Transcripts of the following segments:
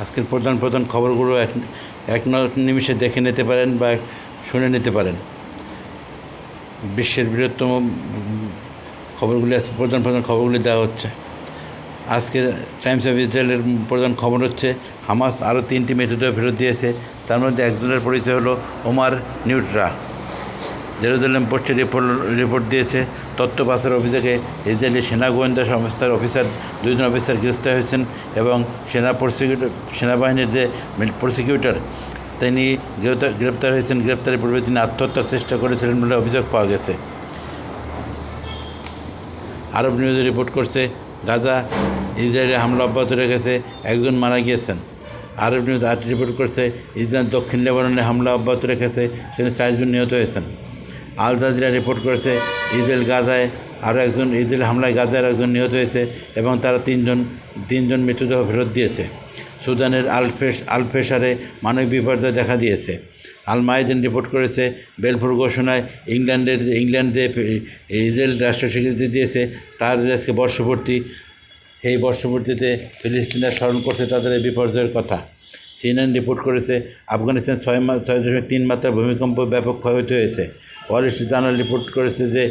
আজকের প্রধান প্রধান খবরগুলো এক এক নিমিষে দেখে নিতে পারেন বা শুনে নিতে পারেন। বিশ্বের বৃহত্তম খবরগুলি আজকে প্রধান প্রধান খবরগুলি দেওয়া হচ্ছে। আজকের টাইমস অফ ইসরায়েলের প্রধান খবর হচ্ছে, হামাস আরও তিনটি মৃতদেহ ফেরত দিয়েছে। তার মধ্যে একজনের পরিচয় হলো ওমার নিউট্রা। জেরুজালেম পোস্টে রিপোর্ট রিপোর্ট দিয়েছে, তথ্য পাসের অভিযোগে ইসরায়েলি সেনা গোয়েন্দা সংস্থার অফিসার দুইজন অফিসার গ্রেফতার হয়েছেন এবং সেনা প্রসিকিউটর, সেনাবাহিনীর যে প্রসিকিউটর তিনি গ্রেপ্তার গ্রেপ্তার হয়েছেন। গ্রেপ্তারের পূর্বে তিনি আত্মহত্যার চেষ্টা করেছিলেন বলে অভিযোগ পাওয়া গেছে। আরব নিউজে রিপোর্ট করছে, গাজা, ইসরায়েলে হামলা অব্যাহত রেখেছে, একজন মারা গিয়েছেন। আরব নিউজ আট রিপোর্ট করছে, ইসরায়েল দক্ষিণ লেবাননে হামলা অব্যাহত রেখেছে, সেখানে চারজন নিহত হয়েছেন। আল জাজিরা রিপোর্ট করেছে ইসরায়েল গাজায় আরও একজন ইসরায়েল হামলায় গাজায় একজন নিহত হয়েছে এবং তারা তিনজন তিনজন মৃতদেহ ফেরত দিয়েছে। সুদানের আলফেস আলফেসারে মানবিক বিপর্যয় দেখা দিয়েছে। আল মাইদিন রিপোর্ট করেছে বেলফোর ঘোষণায় ইংল্যান্ডের, ইংল্যান্ড যে ইসরায়েল রাষ্ট্র স্বীকৃতি দিয়েছে, তার দেশকে বর্ষপূর্তি, সেই বর্ষপূর্তিতে ফিলিস্তিনরা স্মরণ করছে তাদের এই বিপর্যয়ের কথা। সিএনএন রিপোর্ট করেছে, আফগানিস্তান ছয় ছয় দশমিক তিন মাত্রার ভূমিকম্প ব্যাপক ক্ষয়ক্ষতি হয়েছে। ওয়াল স্ট্রিট জার্নাল রিপোর্ট করেছে যে,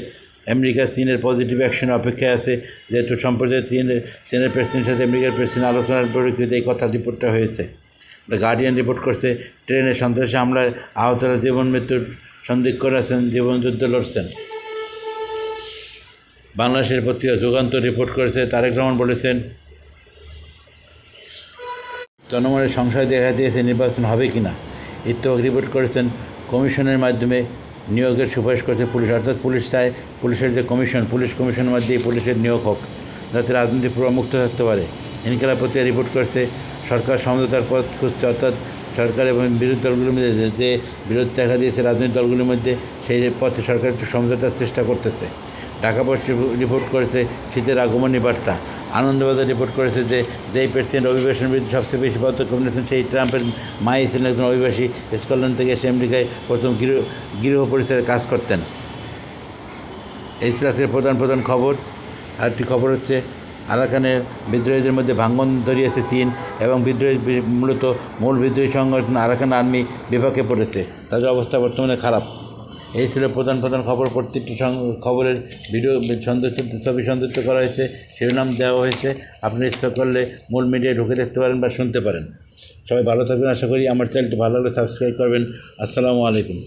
আমেরিকা চীনের পজিটিভ অ্যাকশন অপেক্ষায় আছে। যেহেতু সম্প্রতি চীনের চীনের প্রেসিডেন্টের সাথে আমেরিকার প্রেসিডেন্ট আলোচনার পরিপ্রেক্ষিতে এই কথা রিপোর্টটা হয়েছে। দ্য গার্ডিয়ান রিপোর্ট করছে, ট্রেনে সন্ত্রাসী হামলায় আহতরা জীবন মৃত্যুর সন্দিগ্ধ আছেন জীবনযুদ্ধ লড়ছেন। বাংলাদেশের পত্রিকা যুগান্ত রিপোর্ট করেছে, তারেক রহমান বলেছেন জনমনের সংশয় দেখা দিয়েছে নির্বাচন হবে কি না। ইত্তেফাক রিপোর্ট করেছেন কমিশনের মাধ্যমে নিয়োগের সুপারিশ করেছে পুলিশ। অর্থাৎ পুলিশ চায় পুলিশের যে কমিশন, পুলিশ কমিশনের মধ্যেই পুলিশের নিয়োগ হোক, যাতে রাজনীতি মুক্ত থাকতে পারে। ইনকালা পত্রিকা রিপোর্ট করেছে সরকার সমঝোতার পথ খুঁজছে, অর্থাৎ সরকার এবং বিরোধী দলগুলির মধ্যে যে বিরোধ দেখা দিয়েছে রাজনৈতিক দলগুলির মধ্যে, সেই পথে সরকার একটু সমঝোতার চেষ্টা করতেছে। ঢাকা পোস্ট রিপোর্ট করেছে শীতের আগমনী বার্তা। আনন্দবাজার রিপোর্ট করেছে যে যেই প্রেসিডেন্ট অভিবাসন বিরুদ্ধে সবচেয়ে বেশি পদক্ষেপ নিয়েছেন সেই ট্রাম্পের মাই ছিলেন একজন অভিবাসী স্কটল্যান্ড থেকে এসে আমেরিকায় প্রথম গৃহ গৃহ পরিসরে কাজ করতেন। এই ছিল আজকের প্রধান প্রধান খবর। আরেকটি খবর হচ্ছে, আরাকানের বিদ্রোহীদের মধ্যে ভাঙ্গন ধরিয়েছে চীন এবং বিদ্রোহী মূলত মূল বিদ্রোহী সংগঠন আরাকান আর্মি বিপাকে পড়েছে। তাদের অবস্থা বর্তমানে খারাপ। এই ছিল প্রধান প্রধান খবর। প্রত্যেকটি খবরের ভিডিও সন্তুষ্ট ছবি সংযুক্ত করা হয়েছে, শিরোনাম দেওয়া হয়েছে। আপনি ইচ্ছা করলে মূল মিডিয়ায় ঢুকে দেখতে পারেন বা শুনতে পারেন। সবাই ভালো থাকবেন। আশা করি আমার চ্যানেলটি ভালো লাগলে সাবস্ক্রাইব করবেন। আসসালামু আলাইকুম।